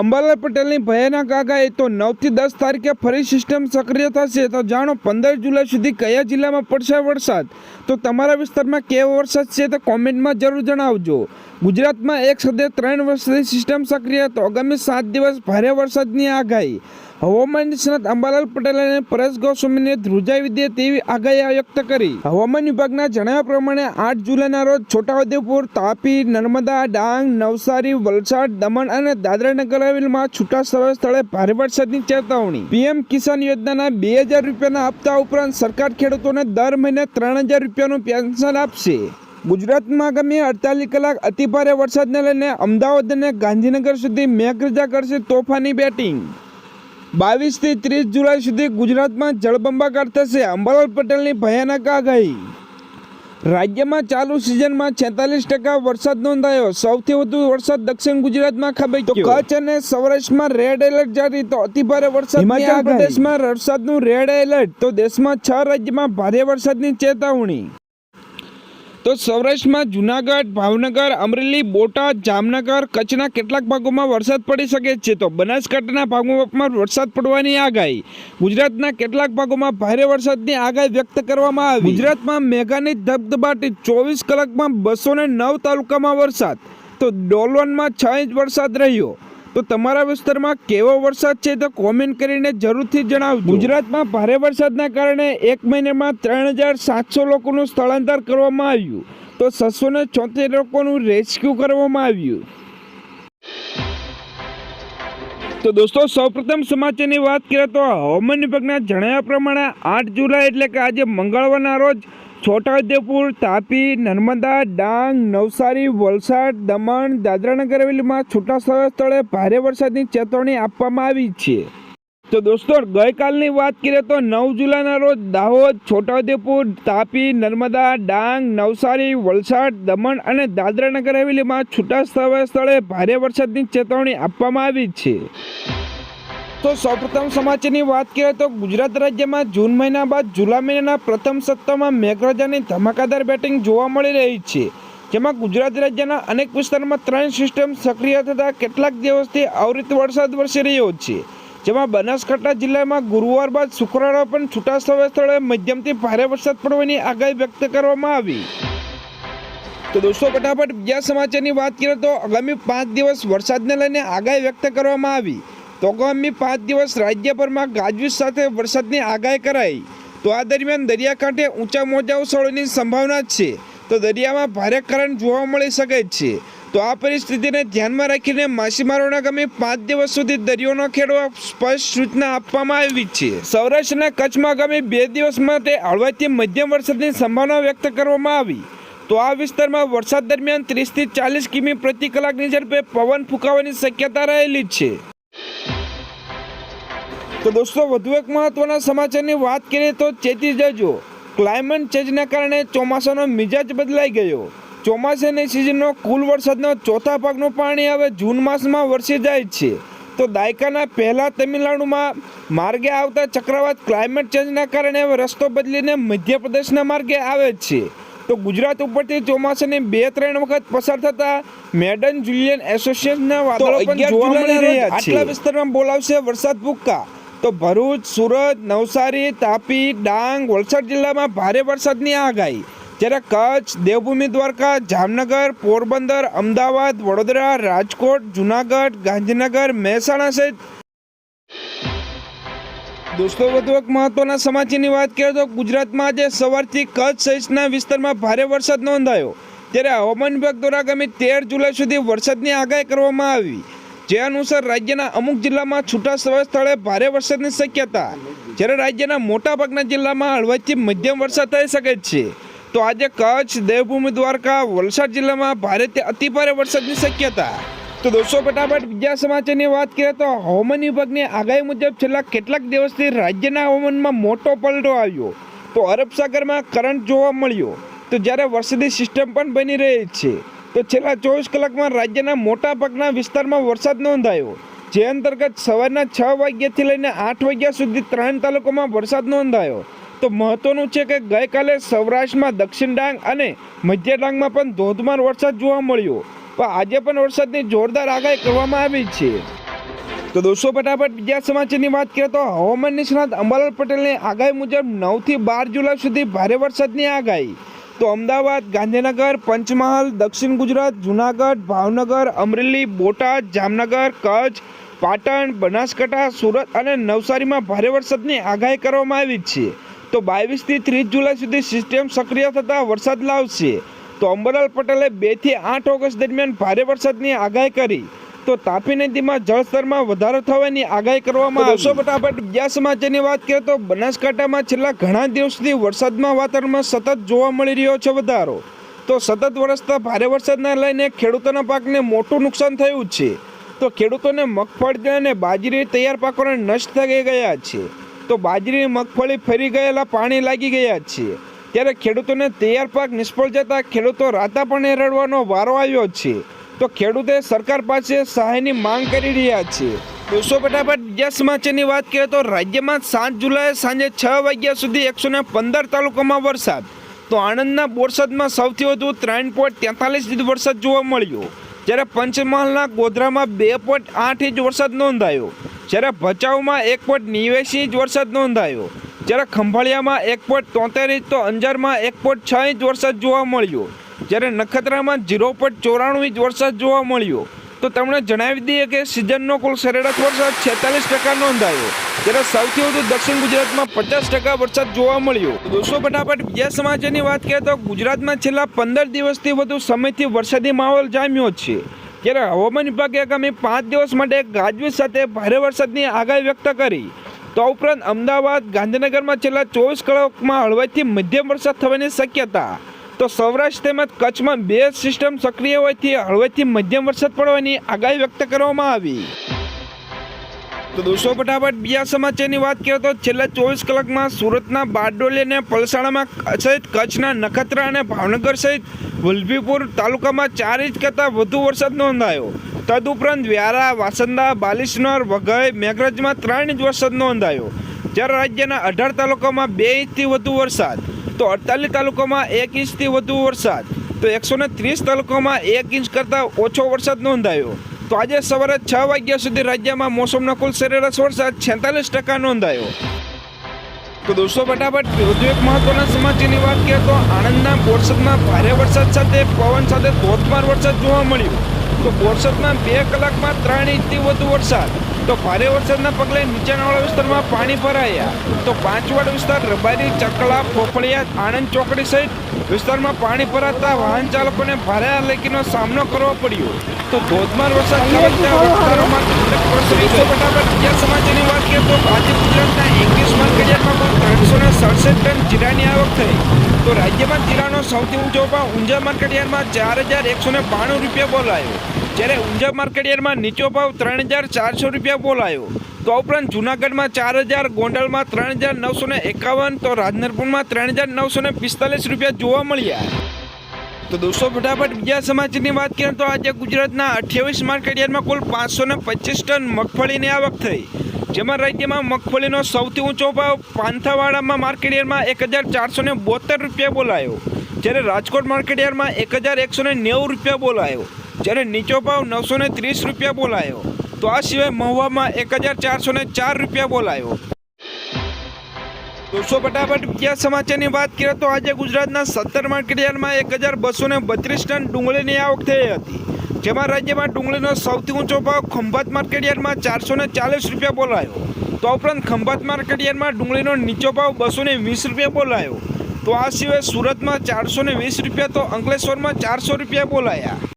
અંબાલાલ પટેલની ભયાનક આગાહી તો નવથી દસ તારીખે ફરી સિસ્ટમ સક્રિય થશે. તો જાણો, પંદર જુલાઈ સુધી કયા જિલ્લામાં પડશે વરસાદ? તો તમારા વિસ્તારમાં કેવો વરસાદ છે તો કોમેન્ટમાં જરૂર જણાવજો. ગુજરાતમાં એક સાથે ત્રણ વર્ષથી સિસ્ટમ સક્રિય તો આગામી સાત દિવસ ભારે વરસાદની આગાહી. હવામાન નિષ્ણાત અંબાલાલ પટેલ અને પરેશ ગોસ્વામીને ધ્રુજાવી દે તેવી આગાહી વ્યક્ત કરી. હવામાન વિભાગના જણાવ્યા પ્રમાણે આઠ જુલાઈના રોજ છોટાઉદેપુર, તાપી, નર્મદા, ડાંગ, નવસારી, વલસાડ, દમણ અને દાદરાનગર હવેલીમાં છૂટા સ્થળે ભારે વરસાદની ચેતવણી. પીએમ કિસાન યોજનાના બે હજાર રૂપિયાના હપ્તા ઉપરાંત સરકાર ખેડૂતોને દર મહિને ત્રણ હજાર રૂપિયાનું પેન્શન આપશે. ગુજરાતમાં આગામી અડતાલીસ કલાક અતિભારે વરસાદને લઈને અમદાવાદ અને ગાંધીનગર સુધી મેઘરજા કરશે તોફાની બેટિંગ. બાવીસથી ત્રીસ જુલાઈ સુધી ગુજરાતમાં જળબંબાકાર થશે. અંબાલાલ પટેલની ભયાનક આગાહી. રાજ્યમાં ચાલુ સિઝનમાં છેતાલીસ ટકા વરસાદ નોંધાયો. સૌથી વધુ વરસાદ દક્ષિણ ગુજરાતમાં ખાબક્યો. કચ્છ અને સૌરાષ્ટ્રમાં રેડ એલર્ટ જારી. તો અતિભારે વરસાદ હિમાચલ પ્રદેશમાં વરસાદનું રેડ એલર્ટ તો દેશમાં છ રાજ્યમાં ભારે વરસાદની ચેતવણી. તો સૌરાષ્ટ્રમાં જુનાગઢ, ભાવનગર, અમરેલી, બોટાદ, જામનગર, કચ્છના કેટલાક ભાગોમાં વરસાદ પડી શકે છે તો બનાસકાંઠાના ભાગોમાં વરસાદ પડવાની આગાહી. ગુજરાતના કેટલાક ભાગોમાં ભારે વરસાદની આગાહી વ્યક્ત કરવામાં આવી. ગુજરાતમાં મેઘાની ધબધબાટી, ચોવીસ કલાકમાં બસો નવ તાલુકામાં વરસાદ. તો ડોલવનમાં છ ઇંચ વરસાદ રહ્યો. તો તમારા વિસ્તારમાં કેવો વરસાદ છે તો કોમેન્ટ કરીને જરૂરથી જણાવજો. ગુજરાતમાં ભારે વરસાદના કારણે એક મહિનામાં ત્રણ હજાર સાતસો લોકોનું સ્થળાંતર કરવામાં આવ્યું. તો છસો ને ચોતેર લોકોનું રેસ્ક્યુ કરવામાં આવ્યું. તો દોસ્તો, સૌપ્રથમ સમાચારની વાત કરીએ તો હવામાન વિભાગના જણાવ્યા પ્રમાણે આઠ જુલાઈ એટલે કે આજે મંગળવારના રોજ છોટાઉદેપુર, તાપી, નર્મદા, ડાંગ, નવસારી, વલસાડ, દમણ, દાદરાનગર હવેલીમાં છૂટા સ્થળે ભારે વરસાદની ચેતવણી આપવામાં આવી છે. તો દોસ્તો, ગઈકાલની વાત કરીએ તો નવ જુલાઈના રોજ દાહોદ, છોટાઉદેપુર, તાપી, નર્મદા, ડાંગ, નવસારી, વલસાડ, દમણ અને દાદરાનગર હવેલીમાં છૂટા સ્થળે ભારે વરસાદની ચેતવણી આપવામાં આવી છે. તો સૌપ્રથમ સમાચારની વાત કરીએ તો ગુજરાત રાજ્યમાં જૂન મહિના બાદ જુલા મહિનાના પ્રથમ સપ્તાહમાં મેઘરાજાની ધમાકાદાર બેટિંગ જોવા મળી રહી છે. જેમાં ગુજરાત રાજ્યના અનેક વિસ્તારમાં ત્રણ સિસ્ટમ સક્રિય થતા કેટલાક દિવસથી અવિરત વરસાદ વરસી રહ્યો છે. જેમાં બનાસકાંઠા જિલ્લામાં ગુરુવાર બાદ શુક્રવારે પણ છૂટા સ્થળે મધ્યમથી ભારે વરસાદ પડવાની આગાહી વ્યક્ત કરવામાં આવી. તો દોસ્તો, ફટાફટ બીજા સમાચારની વાત કરીએ તો આગામી પાંચ દિવસ વરસાદને લઈને આગાહી વ્યક્ત કરવામાં આવી. તો આગામી પાંચ દિવસ રાજ્યભરમાં ગાજવીજ સાથે વરસાદની આગાહી કરાઈ. તો આ દરમિયાન દરિયાકાંઠે ઊંચા મોજા ઉછળવાની સંભાવના છે. તો દરિયામાં ભારે કરંટ જોવા મળી શકે છે. તો આ પરિસ્થિતિને ધ્યાનમાં રાખીને માછીમારોને આગામી પાંચ દિવસ સુધી દરિયો ખેડવા સ્પષ્ટ સૂચના આપવામાં આવી છે. સૌરાષ્ટ્ર અને કચ્છમાં આગામી બે દિવસ માટે હળવાથી મધ્યમ વરસાદની સંભાવના વ્યક્ત કરવામાં આવી. તો આ વિસ્તારમાં વરસાદ દરમિયાન ત્રીસથી ચાલીસ કિમી પ્રતિ કલાકની ઝડપે પવન ફૂંકાવાની શક્યતા રહેલી છે. તો દોસ્તો વધુ એક મહત્વના સમાચારની વાત કરીએ તો ચેતી જજો. ક્લાઇમેટ ચેન્જના કારણે ચોમાસાનો મિજાજ બદલાઈ ગયો. ચોમાસાની સિઝનનો કુલ વરસાદનો ચોથા ભાગનું પાણી હવે જૂન માસમાં વરસી જાય છે. તો દાયકાના પહેલા તમિલનાડુમાં માર્ગે આવતા ચક્રવાત ક્લાઇમેટ ચેન્જના કારણે હવે રસ્તો બદલીને મધ્યપ્રદેશના માર્ગે આવે છે. તો ગુજરાત ઉપરથી ચોમાસાની બે ત્રણ વખત પસાર થતા મેડન જુલિયન એસોસિએશનના વાદળો પણ જોવા મળી રહ્યા છે. આટલા વિસ્તારમાં બોલાવશે વરસાદ ભૂક્કા? તો ભરૂચ, સુરત, નવસારી, તાપી, ડાંગ, વલસાડ જિલ્લામાં ભારે વરસાદની આગાહી જ્યારે કચ્છ, દેવભૂમિ, દ્વારકા, જામનગર, પોરબંદર, અમદાવાદ, વડોદરા, રાજકોટ, જુનાગઢ, ગાંધીનગર, મહેસાણા સહિત દોસ્તો, વધુ એક મહત્વના સમાચારની વાત કરીએ તો ગુજરાતમાં આજે સવારથી કચ્છ સહિતના વિસ્તારમાં ભારે વરસાદ નોંધાયો. ત્યારે હવામાન વિભાગ દ્વારા આગામી તેર જુલાઈ સુધી વરસાદની આગાહી કરવામાં આવી. જે અનુસાર રાજ્યના અમુક જિલ્લામાં છૂટા સ્થળે ભારે વરસાદની શક્યતા. જ્યારે રાજ્યના મોટાભાગના જિલ્લામાં હળવાથી મધ્યમ વરસાદ થઈ શકે છે. તો આજે કચ્છ, દેવભૂમિ, દ્વારકા, વલસાડ જિલ્લામાં ભારેથી અતિભારે વરસાદની શક્યતા. તો દોસ્તો, ફટાફટ બીજા સમાચારની વાત કરીએ તો હવામાન વિભાગની આગાહી મુજબ છેલ્લા કેટલાક દિવસથી રાજ્યના હવામાનમાં મોટો પલટો આવ્યો. તો અરબ સાગરમાં કરંટ જોવા મળ્યો. તો જ્યારે વરસાદી સિસ્ટમ પણ બની રહી છે. તો છેલ્લા ચોવીસ કલાકમાં રાજ્યના મોટાભાગના વિસ્તારમાં વરસાદ નોંધાયો. જે અંતર્ગત સવારના છ વાગ્યાથી લઈને આઠ વાગ્યા સુધી ત્રણ તાલુકામાં વરસાદ નોંધાયો. તો મહત્વનું છે કે ગઈકાલે સૌરાષ્ટ્રમાં દક્ષિણ ડાંગ અને મધ્ય ડાંગમાં પણ ધોધમાર વરસાદ જોવા મળ્યો. પણ આજે પણ વરસાદની જોરદાર આગાહી કરવામાં આવી છે. તો દોસ્તો, ફટાફટ બીજા સમાચારની વાત કરીએ તો હવામાન નિષ્ણાત અંબાલાલ પટેલની આગાહી મુજબ નવથી બાર જુલાઈ સુધી ભારે વરસાદની આગાહી. તો અમદાવાદ, ગાંધીનગર, પંચમહાલ, દક્ષિણ ગુજરાત, જુનાગઢ, ભાવનગર, અમરેલી, બોટાદ, જામનગર, કચ્છ, પાટણ, બનાસકાંઠા, સુરત અને નવસારીમાં ભારે વરસાદની આગાહી કરવામાં આવી છે. તો બાવીસથી ત્રીસ જુલાઈ સુધી સિસ્ટમ સક્રિય થતાં વરસાદ લાવશે. તો અંબરલાલ પટેલે બેથી આઠ ઓગસ્ટ દરમિયાન ભારે વરસાદની આગાહી કરી. તો તાપી નદીમાં જળસ્તરમાં વધારો થવાની આગાહી કરવામાં આવશે ફટાફટ બીજા સમાચારની વાત કરીએ તો બનાસકાંઠામાં છેલ્લા ઘણા દિવસથી વરસાદમાં વાતાવરણમાં સતત જોવા મળી રહ્યો છે વધારો. તો સતત વરસતા ભારે વરસાદને લઈને ખેડૂતોના પાકને મોટું નુકસાન થયું છે. તો ખેડૂતોને મગફળી અને બાજરી તૈયાર પાકોને નષ્ટ થઈ ગયા છે. તો બાજરી, મગફળી ફરી ગયેલા પાણી લાગી ગયા છે. ત્યારે ખેડૂતોને તૈયાર પાક નિષ્ફળ જતા ખેડૂતો રાતા પણ રડવાનો વારો આવ્યો છે. તો ખેડૂતે સરકાર પાસે સહાયની માંગ કરી રહ્યા છે. દોસ્તો, ફટાફટ બીજા સમાચારની વાત કરીએ તો રાજ્યમાં સાત જુલાઈ સાંજે છ વાગ્યા સુધી એકસો ને પંદર તાલુકામાં વરસાદ. તો આણંદના બોરસદમાં સૌથી વધુ ત્રણ પોઈન્ટ તેતાલીસ ઇંચ વરસાદ જોવા મળ્યો. જ્યારે પંચમહાલના ગોધરામાં બે પોઈન્ટ આઠ ઇંચ વરસાદ નોંધાયો. જ્યારે ભચાઉમાં એક પોઈન્ટ નેવ્યાસી ઇંચ વરસાદ નોંધાયો. જ્યારે ખંભાળિયામાં એક પોઈન્ટ તોતેર ઇંચ તો અંજારમાં એક પોઈન્ટ છ ઇંચ વરસાદ જોવા મળ્યો. જ્યારે નખત્રામાં ઝીરો પોઈન્ટ ચોરાણું ઇંચ વરસાદ જોવા મળ્યો, તો તેમણે જણાવી દઈએ કે સિઝનનો કુલ સરેરાશ વરસાદ છેતાલીસ ટકા નોંધાયો. જ્યારે સૌથી વધુ દક્ષિણ ગુજરાતમાં પચાસ ટકા વરસાદ જોવા મળ્યો. દોસ્તો, ફટાફટ બીજા સમાચારની વાત કરીએ તો ગુજરાતમાં છેલ્લા પંદર દિવસથી વધુ સમયથી વરસાદી માહોલ જામ્યો છે. ત્યારે હવામાન વિભાગે આગામી પાંચ દિવસ માટે ગાજવીજ સાથે ભારે વરસાદની આગાહી વ્યક્ત કરી. તો ઉપરાંત અમદાવાદ, ગાંધીનગરમાં છેલ્લા ચોવીસ કલાકમાં હળવાથી મધ્યમ વરસાદ થવાની શક્યતા તો સૌરાષ્ટ્ર તેમજ કચ્છમાં બે સિસ્ટમ સક્રિય હોવાથી હળવેથી મધ્યમ વરસાદ પડવાની આગાહી વ્યક્ત કરવામાં આવી. તો દોસ્તો, ફટાફટ બીજા સમાચારની વાત કરીએ તો છેલ્લા ચોવીસ કલાકમાં સુરતના બારડોલી અને પલસાણામાં સહિત કચ્છના નખત્રા અને ભાવનગર સહિત વલભીપુર તાલુકામાં ચાર ઇંચ કરતાં વધુ વરસાદ નોંધાયો. તદુપરાંત વ્યારા, વાસંદા બાલિસનોર વઘઈ, મેઘરજમાં ત્રણ ઇંચ વરસાદ નોંધાયો. જ્યારે રાજ્યના અઢાર તાલુકામાં બે ઇંચથી વધુ વરસાદ. તો અડતાલીસ તાલુકામાં એક ઇંચથી વધુ વરસાદ, તો એકસો ને ત્રીસ તાલુકામાં એક ઇંચ કરતાં ઓછો વરસાદ નોંધાયો. તો આજે સવારે છ વાગ્યા સુધી રાજ્યમાં મોસમનો કુલ સરેરાશ વરસાદ છેતાલીસ ટકા નોંધાયો. તો દોસ્તો, ફટાફટ વધુ એક મહત્વના સમાચારની વાત કરીએ તો આણંદના બોરસદમાં ભારે વરસાદ સાથે, પવન સાથે ધોધમાર વરસાદ જોવા મળ્યો. તો બોરસદમાં બે કલાકમાં ત્રણ ઇંચથી વધુ વરસાદ. તો ભારે વરસાદના પગલે નીચાણવાળા વિસ્તારમાં પાણી ભરાયા. તો પાંચવાડ વિસ્તાર રબારી ચકલા ફોફળિયા આણંદ ચોકડી સહિત વિસ્તારમાં પાણી ભરાતા વાહન ચાલકોને ભારે હાલાકીનો સામનો કરવો પડ્યો. તો ધોધમાર વરસાદ વિસ્તારોમાં ફટાફટ બીજા સમાચારની વાત કરીએ તો આજે ગુજરાતના એકવીસ માર્કેટમાં પણ ત્રણસો ને સડસઠ ટન જીરાની આવક થઈ. તો રાજ્યમાં જીરાનો સૌથી ઊંચો ભાવ ઊંઝા માર્કેટયાર્ડમાં ચાર હજાર એકસો બાણું રૂપિયા બોલાયો. જ્યારે ઊંઝા માર્કેટયાર્ડમાં નીચો ભાવ ત્રણ હજાર ચારસો રૂપિયા બોલાયો, તો ઉપરાંત જુનાગઢમાં ચાર હજાર, ગોંડલમાં ત્રણ હજાર નવસો ને એકાવન, તો રાજનરપુરમાં ત્રણ હજાર નવસો ને પિસ્તાલીસ રૂપિયા જોવા મળ્યા. તો દોસ્તો, ફટાફટ બીજા સમાચારની વાત કરીએ તો આજે ગુજરાતના અઠ્યાવીસ માર્કેટયાર્ડમાં કુલ પાંચસો ને પચીસ ટન મગફળીની આવક થઈ. જેમાં રાજ્યમાં મગફળીનો સૌથી ઊંચો ભાવ પાંથાવાડામાં માર્કેટયાર્ડમાં એક હજાર ચારસો બોતેર રૂપિયા બોલાયો. જ્યારે રાજકોટ માર્કેટયાર્ડમાં એક હજાર એકસો નેવું રૂપિયા બોલાયો. જ્યારે નીચો ભાવ નવસો ને ત્રીસ રૂપિયા બોલાયો. તો આ સિવાય મહુવામાં એક હજાર ચારસો ને ચાર રૂપિયા બોલાયો. દોસ્તો ફટાફટ બીજા સમાચારની વાત કરીએ તો આજે ગુજરાતના સત્તર માર્કેટયાર્ડમાં એક હજાર બસો ને બત્રીસ ટન ડુંગળીની આવક થઈ હતી. જેમાં રાજ્યમાં ડુંગળીનો સૌથી ઊંચો ભાવ ખંભાત માર્કેટયાર્ડમાં ચારસો ને ચાલીસ રૂપિયા બોલાયો. તો ઉપરાંત ખંભાત માર્કેટયાર્ડમાં ડુંગળીનો નીચો ભાવ બસો ને વીસ રૂપિયા બોલાયો. તો આ સિવાય સુરતમાં ચારસો ને વીસ રૂપિયા તો અંકલેશ્વરમાં ચારસો રૂપિયા બોલાયા.